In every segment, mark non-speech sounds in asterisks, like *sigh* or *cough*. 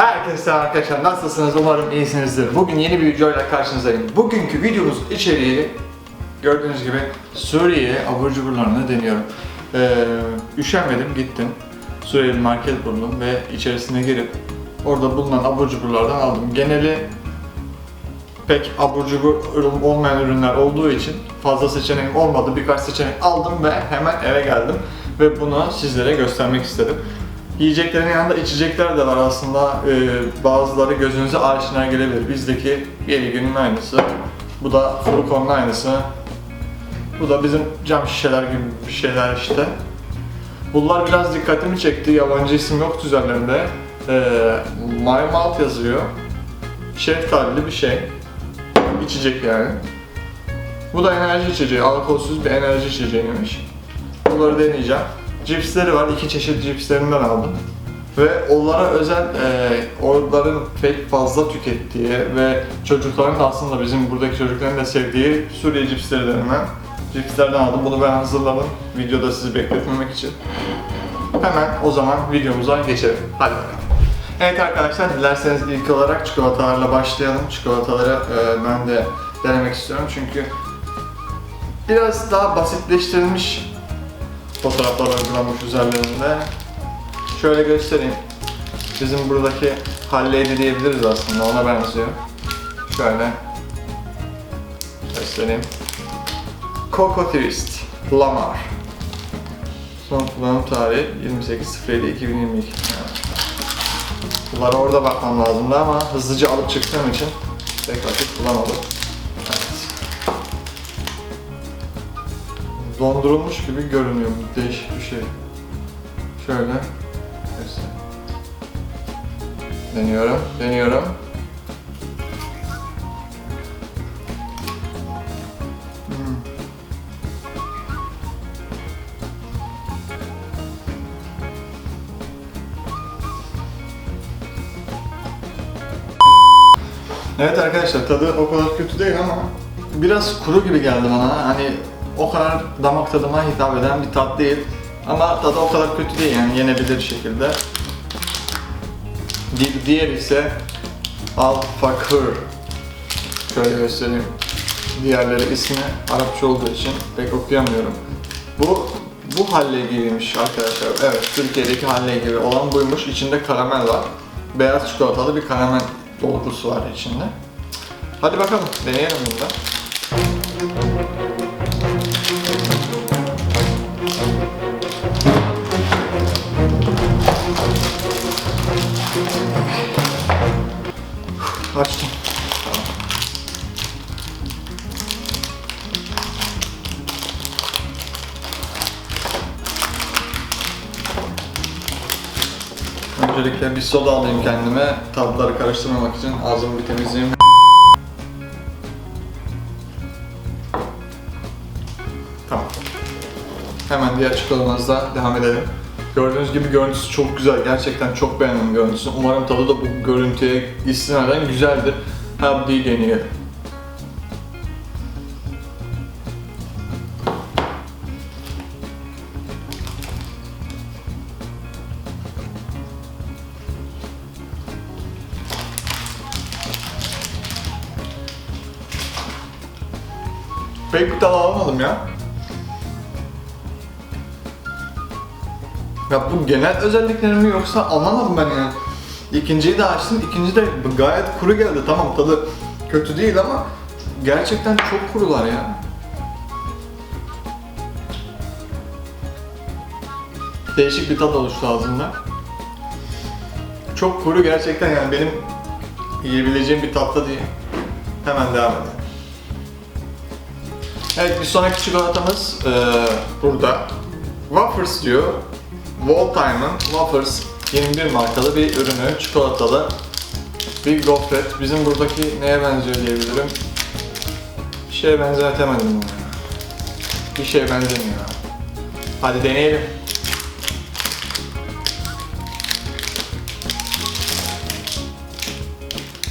Herkese arkadaşlar. Nasılsınız? Umarım iyisinizdir. Bugün yeni bir videoyla karşınızdayım. Bugünkü videomuz içeriği gördüğünüz gibi Suriye abur cuburlarını deniyorum. Ee, üşenmedim, gittim. Suriyeli market buldum ve içerisine girip orada bulunan abur cuburlardan aldım. Geneli pek abur cubur olmayan ürünler olduğu için fazla seçeneğim olmadı. Birkaç seçenek aldım ve hemen eve geldim. Ve bunu sizlere göstermek istedim. Yiyeceklerin yanında içecekler de var aslında. Ee, bazıları gözünüze aşina gelebilir. Bizdeki yeni günün aynısı. Bu da Furkon'un aynısı. Bu da bizim cam şişeler gibi bir şeyler işte. Bunlar biraz dikkatimi çekti. Yabancı isim yok üzerlerinde. Ee, My Malt yazıyor. Şeftalili bir şey. İçecek yani. Bu da enerji içeceği. Alkolsüz bir enerji içeceğiymiş. Bunları deneyeceğim. Cipsleri var. iki çeşit cipslerinden aldım. Ve onlara özel e, onların pek fazla tükettiği ve çocukların da aslında bizim buradaki çocukların da sevdiği Suriye cipsleri denilen cipslerden aldım. Bunu ben hazırladım. Videoda sizi bekletmemek için. Hemen o zaman videomuza geçelim. Hadi bakalım. Evet arkadaşlar dilerseniz ilk olarak çikolatalarla başlayalım. Çikolataları e, ben de denemek istiyorum çünkü biraz daha basitleştirilmiş fotoğraflar uygulanmış üzerlerinde. Şöyle göstereyim. Bizim buradaki halleydi diyebiliriz aslında ona benziyor. Şöyle göstereyim. Coco Twist Lamar Son kullanım tarihi 28.07.2022 Bunlara orada bakmam lazımdı ama hızlıca alıp çıktığım için pek vakit bulamadım. Dondurulmuş gibi görünüyor bu değişik bir şey. Şöyle. göstereyim. Deniyorum, deniyorum. Hmm. Evet arkadaşlar tadı o kadar kötü değil ama biraz kuru gibi geldi bana. Hani o kadar damak tadıma hitap eden bir tat değil. Ama tadı o kadar kötü değil yani yenebilir şekilde. Di- Diğer ise Al Fakir. Şöyle göstereyim. Diğerleri ismi Arapça olduğu için pek okuyamıyorum. Bu bu halle gibiymiş arkadaşlar. Evet, Türkiye'deki halle gibi olan buymuş. İçinde karamel var. Beyaz çikolatalı bir karamel dolgusu var içinde. Hadi bakalım, deneyelim bunu da. Öncelikle bir soda alayım kendime. Tatları karıştırmamak için ağzımı bir temizleyeyim. Tamam. Hemen diğer çikolatamızla devam edelim. Gördüğünüz gibi görüntüsü çok güzel. Gerçekten çok beğendim görüntüsünü. Umarım tadı da bu görüntüye istinaden güzeldir. Hadi deneyelim. Pek bir tadı almadım ya. Ya bu genel özellikleri mi yoksa anlamadım ben ya. İkinciyi de açtım, ikinci de gayet kuru geldi. Tamam tadı kötü değil ama gerçekten çok kurular ya. Değişik bir tat oluştu ağzımda. Çok kuru gerçekten yani benim yiyebileceğim bir tatta değil. Hemen devam edelim. Evet bir sonraki çikolatamız eee, burada. Wafers diyor. Waldheim'ın Wafers 21 markalı bir ürünü, çikolatalı bir gofret. Bizim buradaki neye benziyor diyebilirim. Bir şeye benzetemedim bunu. Bir şeye benzemiyor. Hadi deneyelim.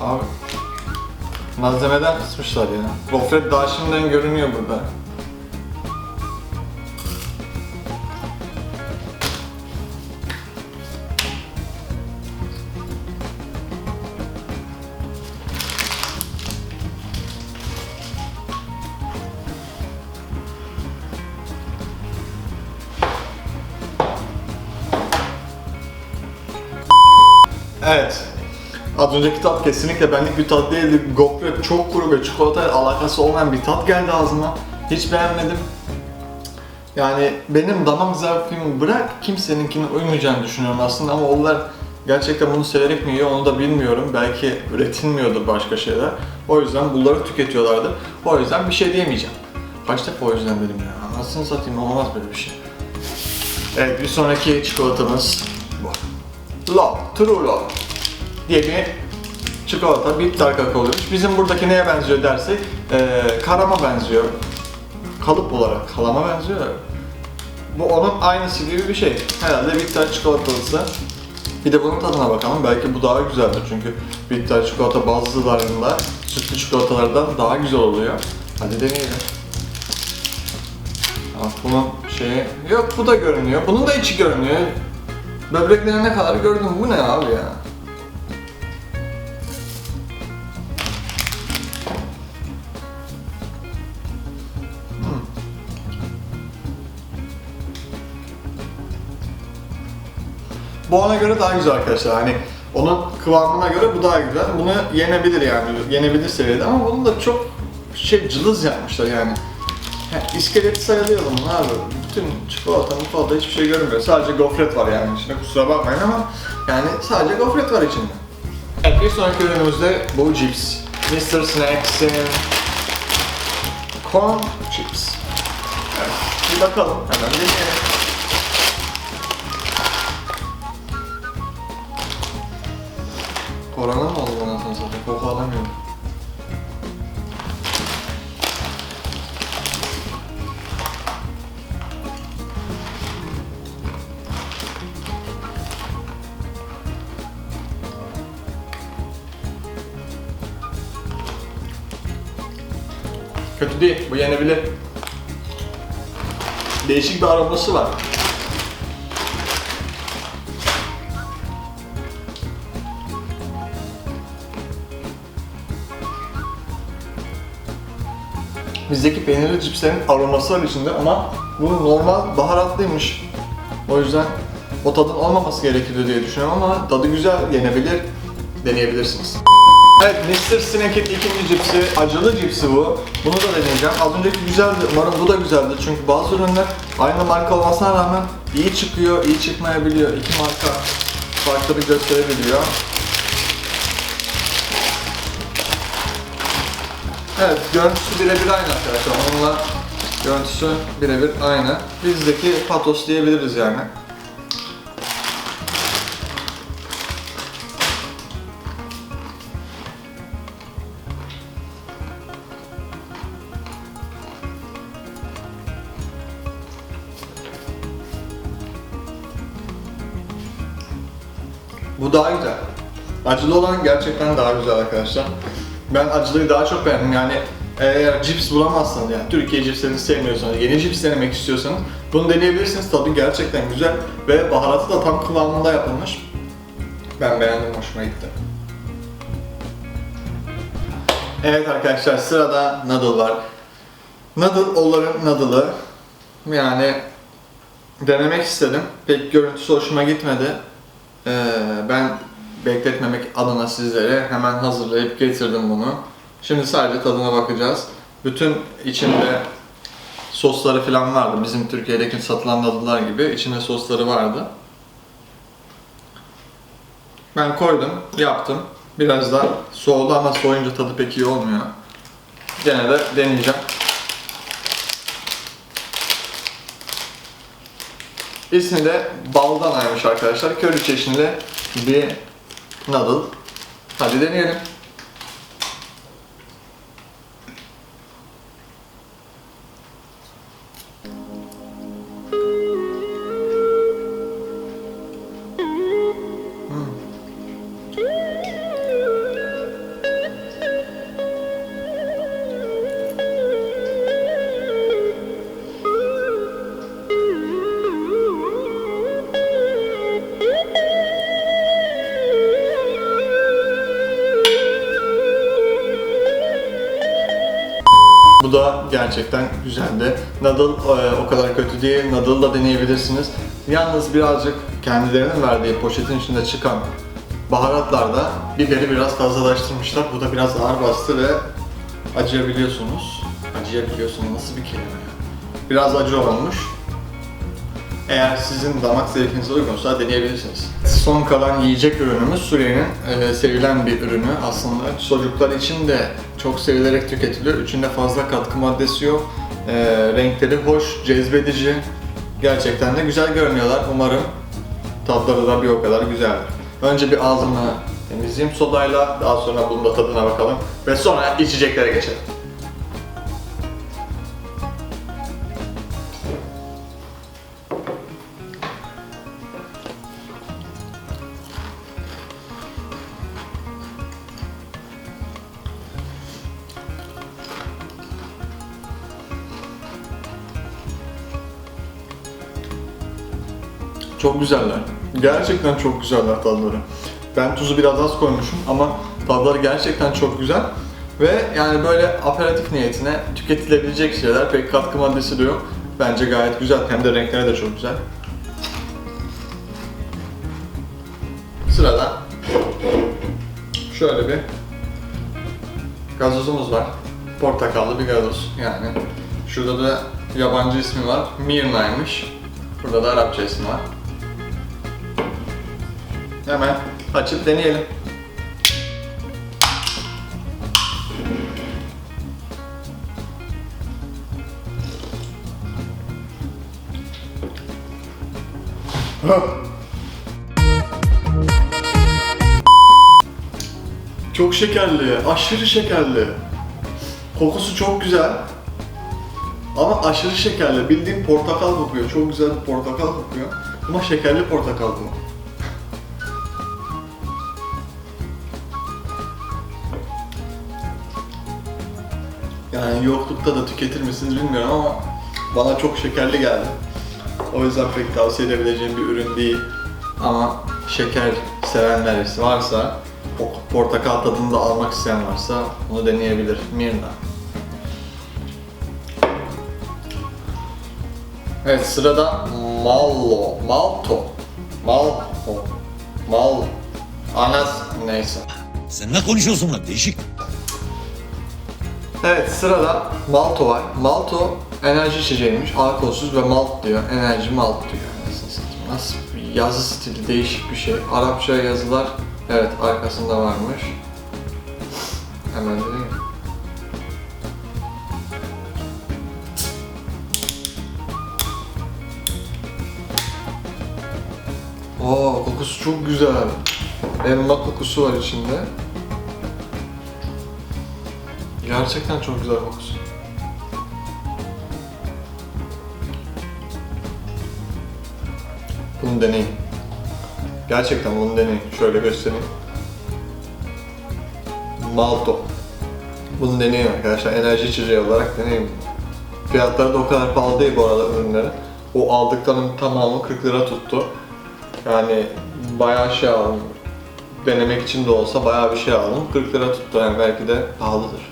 Abi Malzemeden kısmışlar ya. Gofret daha şimdiden görünüyor burada. Evet, Az önceki tat kesinlikle benlik bir tat değildi. Gofret çok kuru ve çikolatayla alakası olmayan bir tat geldi ağzıma. Hiç beğenmedim. Yani benim damak zevkimi bırak kimseninkine uymayacağını düşünüyorum aslında ama onlar gerçekten bunu severek mi yiyor onu da bilmiyorum. Belki üretilmiyordur başka şeyler. O yüzden bunları tüketiyorlardı. O yüzden bir şey diyemeyeceğim. Kaç defa o yüzden dedim ya. Anasını satayım olmaz böyle bir şey. Evet bir sonraki çikolatamız bu. Love, True Love diye bir çikolata, bitter kakaoluymuş. Bizim buradaki neye benziyor dersek, eee karama benziyor. Kalıp olarak kalama benziyor. Bu onun aynısı gibi bir şey. Herhalde bitter çikolatalısı. Bir de bunun tadına bakalım. Belki bu daha güzeldir çünkü bitter çikolata bazılarında sütlü çikolatalardan daha güzel oluyor. Hadi deneyelim. Bak bunun şeyi... Yok bu da görünüyor. Bunun da içi görünüyor. Böbreklerine kadar gördüm. Bu ne abi ya? Bu ona göre daha güzel arkadaşlar. Hani onun kıvamına göre bu daha güzel. Bunu yenebilir yani. Yenebilir seviyede ama bunu da çok şey cılız yapmışlar yani. yani iskeleti bunun abi. Bütün çikolata, mukolata hiçbir şey görünmüyor. Sadece gofret var yani içinde kusura bakmayın ama yani sadece gofret var içinde. Evet bir sonraki ürünümüzde bu cips. Mr. Snacks'in corn chips. Evet, bir bakalım hemen deneyelim. Korona mı oldu bana sonra zaten? Koku alamıyorum. Kötü değil, bu yenebilir. Değişik bir aroması var. Bizdeki peynirli cipslerin aroması var içinde ama bu normal baharatlıymış. O yüzden o tadın olmaması gerekirdi diye düşünüyorum ama tadı güzel, yenebilir, deneyebilirsiniz. Evet, Mr. Snack'in ikinci cipsi, acılı cipsi bu. Bunu da deneyeceğim. Az önceki güzeldi, umarım bu da güzeldi. Çünkü bazı ürünler aynı marka olmasına rağmen iyi çıkıyor, iyi çıkmayabiliyor. İki marka farklılık gösterebiliyor. Evet, görüntüsü birebir aynı arkadaşlar. Onunla görüntüsü birebir aynı. Bizdeki patos diyebiliriz yani. Bu daha güzel. Acılı olan gerçekten daha güzel arkadaşlar. Ben acılıyı daha çok beğendim yani eğer cips bulamazsanız yani Türkiye cipslerini sevmiyorsanız, yeni cips denemek istiyorsanız bunu deneyebilirsiniz. Tadı gerçekten güzel ve baharatı da tam kıvamında yapılmış. Ben beğendim, hoşuma gitti. Evet arkadaşlar sırada noodle var. Noodle onların noodle'ı. Yani denemek istedim. Pek görüntüsü hoşuma gitmedi. Ee, ben bekletmemek adına sizlere hemen hazırlayıp getirdim bunu. Şimdi sadece tadına bakacağız. Bütün içinde sosları falan vardı. Bizim Türkiye'deki satılan noodle'lar gibi içinde sosları vardı. Ben koydum, yaptım. Biraz da soğudu ama soğuyunca tadı pek iyi olmuyor. Gene de deneyeceğim. İsmi de baldan aymış arkadaşlar. Köri çeşnili bir noodle. Hadi deneyelim. Gerçekten güzeldi. Noodle e, o kadar kötü değil. Noodle da deneyebilirsiniz. Yalnız birazcık kendilerinin verdiği poşetin içinde çıkan Baharatlarda biberi biraz fazlalaştırmışlar. Bu da biraz ağır bastı ve acıyabiliyorsunuz. Acıyabiliyorsunuz nasıl bir kelime ya? Biraz acı olmuş. Eğer sizin damak zevkinize uygunsa deneyebilirsiniz. Son kalan yiyecek ürünümüz Suriye'nin e, sevilen bir ürünü. Aslında çocuklar için de çok sevilerek tüketiliyor. İçinde fazla katkı maddesi yok. E, renkleri hoş, cezbedici. Gerçekten de güzel görünüyorlar. Umarım tatları da bir o kadar güzeldir. Önce bir ağzımı temizleyeyim sodayla, daha sonra bunun da tadına bakalım ve sonra içeceklere geçelim. Çok güzeller. Gerçekten çok güzeller tadları. Ben tuzu biraz az koymuşum ama tadları gerçekten çok güzel. Ve yani böyle aperatif niyetine tüketilebilecek şeyler. Pek katkı maddesi de yok. Bence gayet güzel. Hem de renkleri de çok güzel. Sırada şöyle bir gazozumuz var. Portakallı bir gazoz yani. Şurada da yabancı ismi var. Mirna'ymış. Burada da Arapça ismi var. Hemen açıp deneyelim. Çok şekerli, aşırı şekerli. Kokusu çok güzel. Ama aşırı şekerli. Bildiğin portakal kokuyor. Çok güzel bir portakal kokuyor. Ama şekerli portakal bu. Yani yoklukta da tüketir misiniz bilmiyorum ama bana çok şekerli geldi. O yüzden pek tavsiye edebileceğim bir ürün değil. Ama şeker sevenler varsa, o portakal tadını da almak isteyen varsa bunu deneyebilir. Mirna. Evet sırada Mallo, Malto, Malto, Mal, Anas neyse. Sen ne konuşuyorsun lan değişik. Evet sırada Malto var. Malto enerji içeceğiymiş. Alkolsüz ve malt diyor. Enerji malt diyor. Nasıl? Nasıl bir yazı stili değişik bir şey. Arapça yazılar evet arkasında varmış. Hemen mi? Oo kokusu çok güzel. Elma kokusu var içinde. Gerçekten çok güzel kokusu. Bunu deneyin. Gerçekten bunu deneyin. Şöyle göstereyim. Malto. Bunu deneyin arkadaşlar. Enerji içeceği olarak deneyin. Fiyatları da o kadar pahalı değil bu arada ürünlerin. O aldıklarının tamamı 40 lira tuttu. Yani bayağı şey aldım. Denemek için de olsa bayağı bir şey aldım. 40 lira tuttu yani belki de pahalıdır.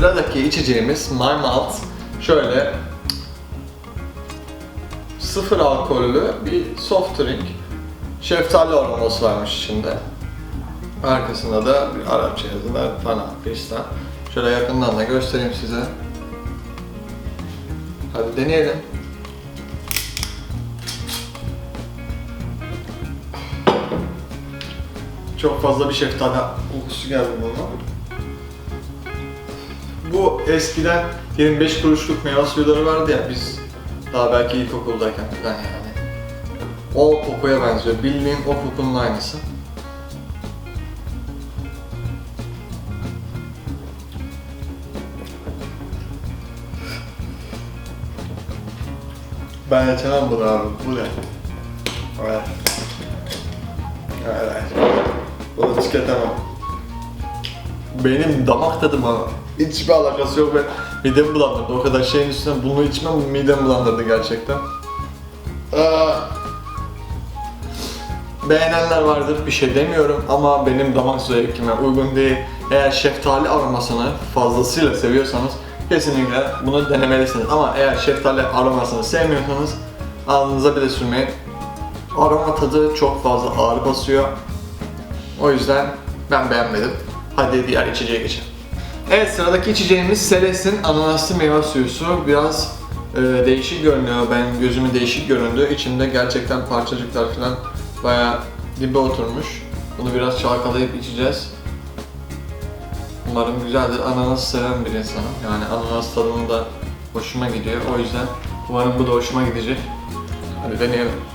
Sıradaki içeceğimiz My Malt şöyle sıfır alkollü bir soft drink. Şeftali aroması varmış içinde. Arkasında da bir Arapça yazılar falan fistan. Şöyle yakından da göstereyim size. Hadi deneyelim. Çok fazla bir şeftali kokusu geldi bundan. Bu eskiden 25 kuruşluk meyve suyuları vardı ya biz daha belki ilkokuldayken falan yani. O kokuya benziyor. Bildiğin o kokunun aynısı. Ben açamam bunu abi. Bu ne? Evet. Evet. Bunu tüketemem. Benim damak tadıma hiçbir alakası yok ve midemi bulandırdı. O kadar şeyin üstüne bunu içmem midemi bulandırdı gerçekten. Aa. Beğenenler vardır bir şey demiyorum ama benim damak zevkime uygun değil. Eğer şeftali aromasını fazlasıyla seviyorsanız kesinlikle bunu denemelisiniz. Ama eğer şeftali aromasını sevmiyorsanız ağzınıza bile sürmeyin. Aroma tadı çok fazla ağır basıyor. O yüzden ben beğenmedim. Hadi diğer içeceğe geçelim. Evet sıradaki içeceğimiz Celest'in ananaslı meyve suyusu. Biraz e, değişik görünüyor. Ben gözüme değişik göründü. İçinde gerçekten parçacıklar falan bayağı dibe oturmuş. Bunu biraz çalkalayıp içeceğiz. Umarım güzeldir. Ananas seven bir insanım. Yani ananas tadını da hoşuma gidiyor. O yüzden umarım bu da hoşuma gidecek. Hadi deneyelim.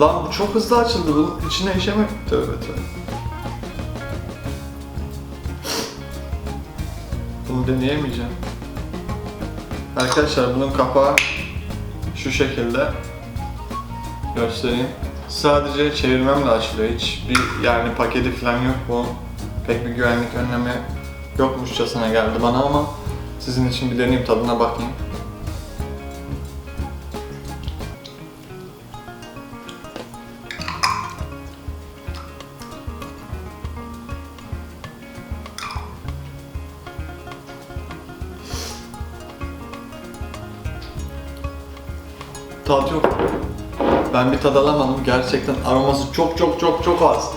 Lan bu çok hızlı açıldı. Bunun içine işemek. Tövbe tövbe. Bunu deneyemeyeceğim. Arkadaşlar bunun kapağı şu şekilde. Göstereyim. Sadece çevirmemle açılıyor. Hiç bir yani paketi falan yok bu. Pek bir güvenlik önlemi yokmuşçasına geldi bana ama sizin için bir deneyim tadına bakayım. Tat yok. Ben bir tad alamadım. Gerçekten aroması çok çok çok çok az.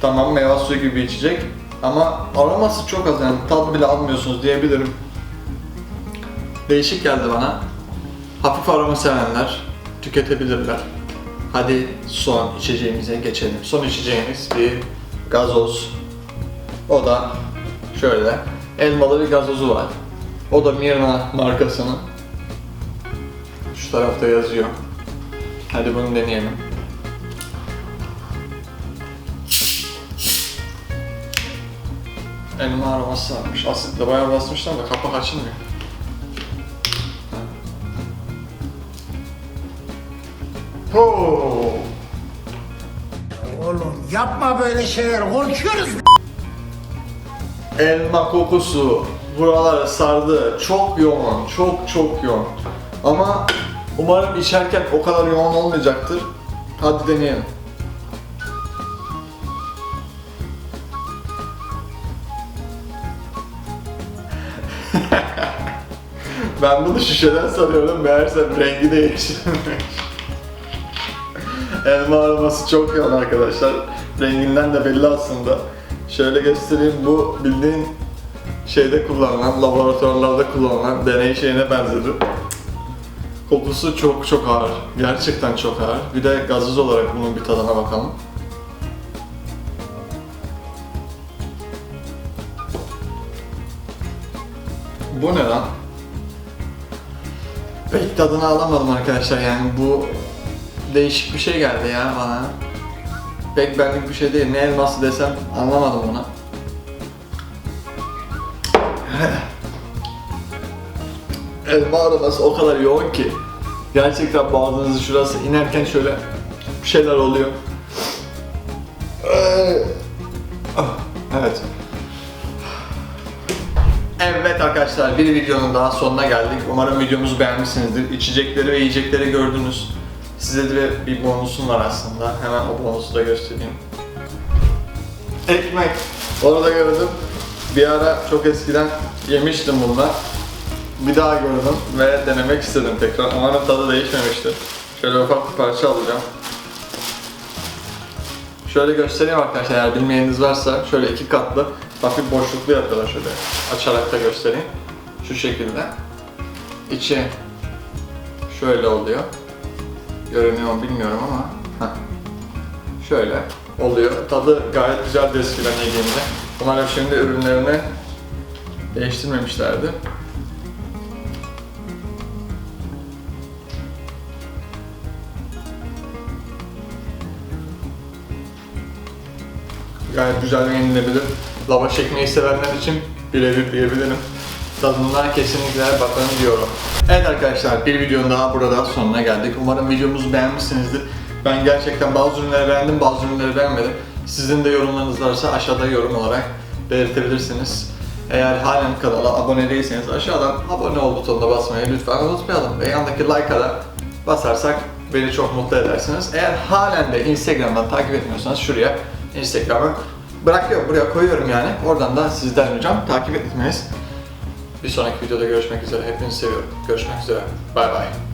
Tamam meyve suyu gibi içecek ama aroması çok az yani tad bile almıyorsunuz diyebilirim. Değişik geldi bana. Hafif aroma sevenler tüketebilirler. Hadi son içeceğimize geçelim. Son içeceğimiz bir gazoz. O da şöyle elmalı bir gazozu var. O da Mirna markasının. Tarafta yazıyor. Hadi bunu deneyelim. Elma aroması varmış. Asitle bayağı basmışlar da kapak açılmıyor. Ho! Oğlum yapma böyle şeyler korkuyoruz. Elma kokusu buraları sardı. Çok yoğun, çok çok yoğun. Ama umarım içerken o kadar yoğun olmayacaktır. Hadi deneyelim. *laughs* ben bunu şişeden sanıyorum meğerse rengi değiştirmiş. Elma aroması çok yoğun arkadaşlar. Renginden de belli aslında. Şöyle göstereyim bu bildiğin şeyde kullanılan, laboratuvarlarda kullanılan deney şeyine benzedi. Kokusu çok çok ağır. Gerçekten çok ağır. Bir de gazoz olarak bunun bir tadına bakalım. Bu ne lan? Pek tadını alamadım arkadaşlar yani bu değişik bir şey geldi ya bana. Pek benlik bir şey değil. Ne elması desem anlamadım bunu. Elma aroması o kadar yoğun ki gerçekten boğazınızın şurası inerken şöyle bir şeyler oluyor. Ah, Evet. Evet arkadaşlar bir videonun daha sonuna geldik. Umarım videomuzu beğenmişsinizdir. İçecekleri ve yiyecekleri gördünüz. Size de bir bonusum var aslında. Hemen o bonusu da göstereyim. Ekmek. Orada gördüm. Bir ara çok eskiden yemiştim bundan. Bir daha gördüm ve denemek istedim tekrar. Umarım tadı değişmemiştir. Şöyle ufak bir parça alacağım. Şöyle göstereyim arkadaşlar eğer bilmeyeniniz varsa şöyle iki katlı hafif boşluklu yapıyorlar şöyle açarak da göstereyim. Şu şekilde. İçi şöyle oluyor. Görünüyor mu bilmiyorum ama heh. şöyle oluyor. Tadı gayet güzel eskiden yediğimde. Umarım şimdi ürünlerini değiştirmemişlerdi. Gayet güzel ve yenilebilir. Lavaş ekmeği sevenler için birebir diyebilirim. Tadına kesinlikle bakın diyorum. Evet arkadaşlar bir videonun daha burada sonuna geldik. Umarım videomuzu beğenmişsinizdir. Ben gerçekten bazı ürünleri beğendim, bazı ürünleri beğenmedim. Sizin de yorumlarınız varsa aşağıda yorum olarak belirtebilirsiniz. Eğer halen kanala abone değilseniz aşağıdan abone ol butonuna basmayı lütfen unutmayalım. Ve yandaki like'a da basarsak beni çok mutlu edersiniz. Eğer halen de Instagram'dan takip etmiyorsanız şuraya Instagram'ı bırakıyorum buraya koyuyorum yani. Oradan da sizden ricam takip etmeniz. Bir sonraki videoda görüşmek üzere. Hepinizi seviyorum. Görüşmek üzere. Bay bay.